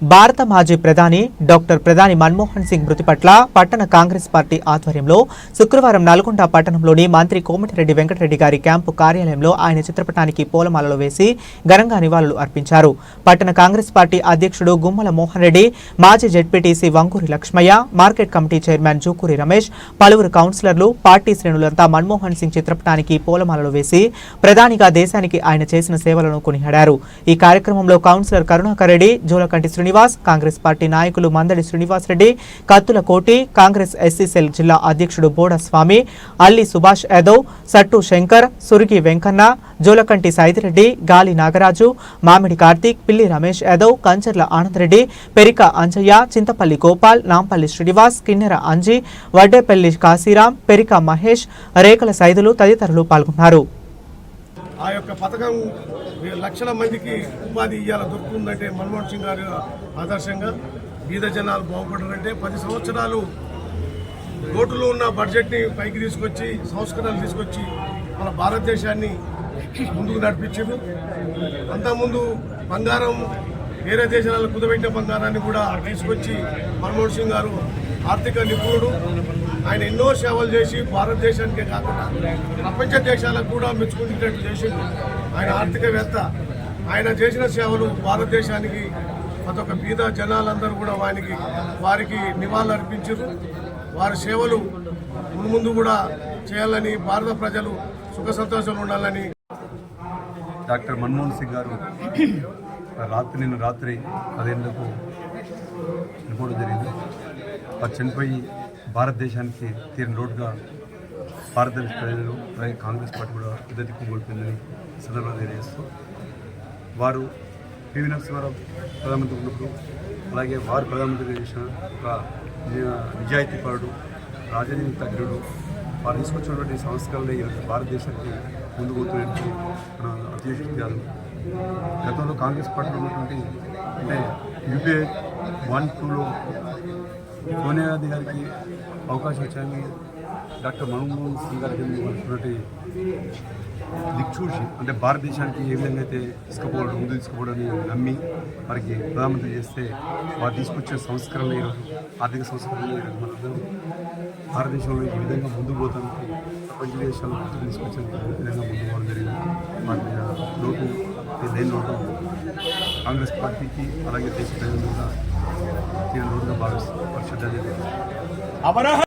భారత మాజీ ప్రధాని డాక్టర్ ప్రధాని మన్మోహన్ సింగ్ మృతి పట్ల పట్టణ కాంగ్రెస్ పార్టీ ఆధ్వర్యంలో శుక్రవారం నల్గొండ పట్టణంలోని మంత్రి కోమటిరెడ్డి వెంకటరెడ్డి గారి క్యాంపు కార్యాలయంలో ఆయన చిత్రపటానికి పూలమాలలు వేసి ఘనంగా నివాళులు అర్పించారు. పట్టణ కాంగ్రెస్ పార్టీ అధ్యక్షుడు గుమ్మల మోహన్ రెడ్డి మాజీ ZPTC Vankuri Lakshmaiah market committee chairman Jukuri Ramesh పలువురు కౌన్సిలర్లు పార్టీ శ్రేణులంతా మన్మోహన్ సింగ్ చిత్రపటానికి పూలమాలలు వేసి ప్రధానిగా దేశానికి ఆయన చేసిన సేవలను కొనియాడారు. ఈ కార్యక్రమంలో కౌన్సిలర్ కరుణాకర్ రెడ్డి జోలకంటి శ్రీనివాస్ కాంగ్రెస్ పార్టీ నాయకులు మందడి శ్రీనివాస్ రెడ్డి కత్తుల కోటి కాంగ్రెస్ ఎస్సీసెల్ జిల్లా అధ్యక్షుడు బోడస్వామి అల్లి సుభాష్ యాదవ్ సట్టు శంకర్ సురిగి వెంకన్న జోలకంటి సైదిరెడ్డి గాలి నాగరాజు మామిడి కార్తీక్ పిల్లి రమేష్ యాదవ్ కంచర్ల ఆనందరెడ్డి పెరిక అంజయ్య చింతపల్లి గోపాల్ నాంపల్లి శ్రీనివాస్ కిన్నెర అంజి వడ్డేపల్లి కాశీరాం పెరిక మహేష్ రేకల సైదులు తదితరులు పాల్గొన్నారు. ఆ యొక్క పథకం లక్షల మందికి ఉపాధి ఇవ్వాల దొరుకుతుందంటే మన్మోహన్ సింగ్ గారి ఆదర్శంగా బీద జనాలు బాగుపడాలంటే పది సంవత్సరాలు లోటులో ఉన్న బడ్జెట్ని పైకి తీసుకొచ్చి సంస్కరణలు తీసుకొచ్చి మన భారతదేశాన్ని ముందుకు నడిపించారు అంతకుముందు బంగారం వేరే దేశాలలో కుదబెట్టిన బంగారాన్ని కూడా తీసుకొచ్చి మన్మోహన్ సింగ్ గారు ఆర్థిక నిపుణుడు. ఆయన ఎన్నో సేవలు చేసి భారతదేశానికే కాకుండా ప్రపంచ దేశాలకు కూడా మెచ్చుకునేటట్టు చేసిండు. ఆయన ఆర్థికవేత్త. ఆయన చేసిన సేవలు భారతదేశానికి ప్రతి బీద జనాలందరూ కూడా వారికి వారికి నివాళులు అర్పించారు వారి సేవలు ముందు కూడా చేయాలని భారత ప్రజలు సుఖ సంతోషాలు ఉండాలని డాక్టర్ మన్మోహన్ సింగ్ గారు రాత్రి నిన్న రాత్రి పదేందుకు చనిపోవడం జరిగింది. వారు చనిపోయి భారతదేశానికి తీరిన రోడ్డుగా భారతదేశ ప్రజలు అలాగే కాంగ్రెస్ పార్టీ కూడా ఇద్దరికి కోల్పోయిందని సందర్భంగా తెలియజేస్తూ వారు పివి నరసింహారావు ప్రధానమంత్రి ఉన్నప్పుడు అలాగే వారు ప్రధానమంత్రి చేసిన ఒక నిజాయితీపరుడు రాజనీతి తగ్గుడు వారు తీసుకొచ్చినటువంటి సంస్కరణలు ఈరోజు భారతదేశానికి ముందు పోతున్నట్టు మన అధ్యక్షుడు గతంలో కాంగ్రెస్ పార్టీలో ఉన్నటువంటి అంటే యూపీఏ వన్ టూలో సోనియా గాంధీ గారికి అవకాశం వచ్చాయని డాక్టర్ మన్మోహన్ సింగ్ గారికి ఉన్నటువంటి దిక్చూషి అంటే భారతదేశానికి ఏ విధంగా అయితే తీసుకుపోవడం ముందు తీసుకుపోవడాన్ని నమ్మి వారికి ప్రధానమంత్రి చేస్తే వారు తీసుకొచ్చే సంస్కరణలు ఈరోజు ఆర్థిక సంస్కరణలు ఈరోజు మనందరం భారతదేశంలో ఈ విధంగా ముందు పోతానికి ప్రపంచ దేశాల్లో ముందుకు తీసుకొచ్చే విధంగా ముందు పోవడం జరిగింది. వాటి మీద లోటు ఈ లేని లోటు కాంగ్రెస్ పార్టీకి అలాగే దేశ ప్రజలు కూడా తీరు లోటుగా భావిస్తూ పరిషత్ జరిగింది